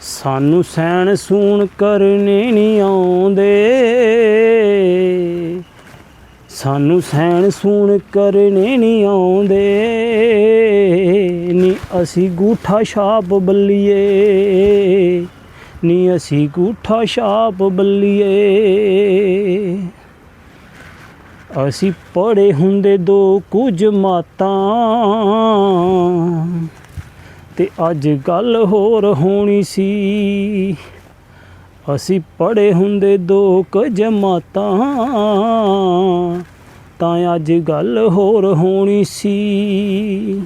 ਸਾਨੂੰ ਸੈਣ ਸੂਣ ਕਰਨੇ ਨਹੀਂ ਆਉਂਦੇ। ਸਾਨੂੰ ਸੈਣ ਸੂਣ ਕਰਨੇ ਨਹੀਂ ਆਉਂਦੇ। ਨੀ ਅਸੀਂ ਗੂਠਾ ਛਾਪ ਬੱਲੀਏ। ਨੀ ਅਸੀਂ ਗੂਠਾ ਛਾਪ ਬੱਲੀਏ। ਅਸੀਂ ਪੜੇ ਹੁੰਦੇ ਦੋ ਕੁਝ ਮਾਤਾਂ। ਤੇ ਅੱਜ ਗੱਲ ਹੋਰ ਹੋਣੀ ਸੀ। ਅਸੀਂ ਪੜੇ ਹੁੰਦੇ ਦੋ ਕੁ ਜਮਾਤਾਂ, ਤਾਂ ਅੱਜ ਗੱਲ ਹੋਰ ਹੋਣੀ ਸੀ।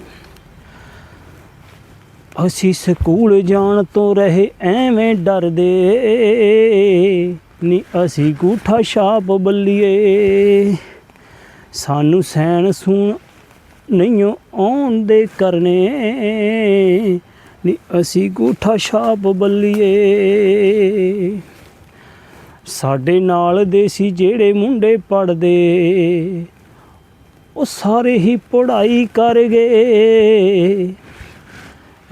ਅਸੀਂ ਸਕੂਲ ਜਾਣ ਤੋਂ ਰਹੇ ਐਵੇਂ ਡਰਦੇ, ਨੀ ਅਸੀਂ ਗੂਠਾ ਛਾਪ ਬੱਲੀਏ। ਸਾਨੂੰ ਸੈਣ ਸੂਣ ਨਹੀਂ ਆਉਂਦੇ ਕਰਨੇ। ਨੀ ਅਸੀਂ ਗੂਠਾ ਛਾਪ ਬੱਲੀਏ। ਸਾਡੇ ਨਾਲ ਦੇ ਸੀ ਜਿਹੜੇ ਮੁੰਡੇ ਪੜਦੇ, ਉਹ ਸਾਰੇ ਹੀ ਪੜ੍ਹਾਈ ਕਰ ਗਏ।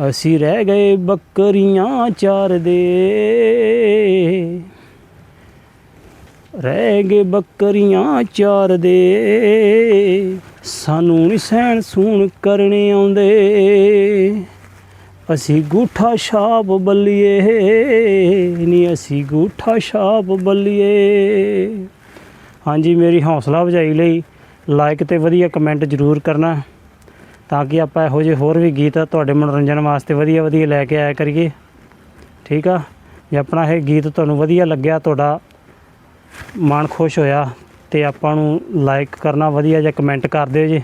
ਅਸੀਂ ਰਹਿ ਗਏ ਬੱਕਰੀਆਂ ਚਾਰਦੇ। ਰਹਿ ਗਏ ਬੱਕਰੀਆਂ ਚਾਰਦੇ। ਸਾਨੂੰ ਨਹੀਂ ਸਹਿਣ ਸੂਣ ਕਰਨੇ ਆਉਂਦੇ। ਅਸੀਂ ਗੂਠਾ ਛਾਪ ਬੱਲੀਏ, ਨੀ ਅਸੀਂ ਗੂਠਾ ਛਾਪ ਬੱਲੀਏ। ਹਾਂਜੀ, ਮੇਰੀ ਹੌਸਲਾ ਵਜਾਈ ਲਈ। ਲਾਈਕ ਤੇ ਵਧੀਆ ਕਮੈਂਟ ਜ਼ਰੂਰ ਕਰਨਾ, ਤਾਂ ਕਿ ਆਪਾਂ ਇਹੋ ਜਿਹੇ ਹੋਰ ਵੀ ਗੀਤ ਤੁਹਾਡੇ ਮਨੋਰੰਜਨ ਵਾਸਤੇ ਵਧੀਆ ਵਧੀਆ ਲੈ ਕੇ ਆਇਆ ਕਰੀਏ। ਠੀਕ ਆ? ਜੇ ਆਪਣਾ ਇਹ ਗੀਤ ਤੁਹਾਨੂੰ ਵਧੀਆ ਲੱਗਿਆ, ਤੁਹਾਡਾ ਮਨ ਖੁਸ਼ ਹੋਇਆ ਤੇ ਆਪਾਂ ਨੂੰ ਲਾਈਕ ਕਰਨਾ ਵਧੀਆ ਜਾਂ ਕਮੈਂਟ ਕਰ ਦਿਓ ਜੀ।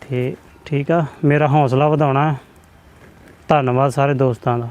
ਤੇ ਠੀਕ ਆ, ਮੇਰਾ ਹੌਸਲਾ ਵਧਾਉਣਾ। ਧੰਨਵਾਦ ਸਾਰੇ ਦੋਸਤਾਂ ਦਾ।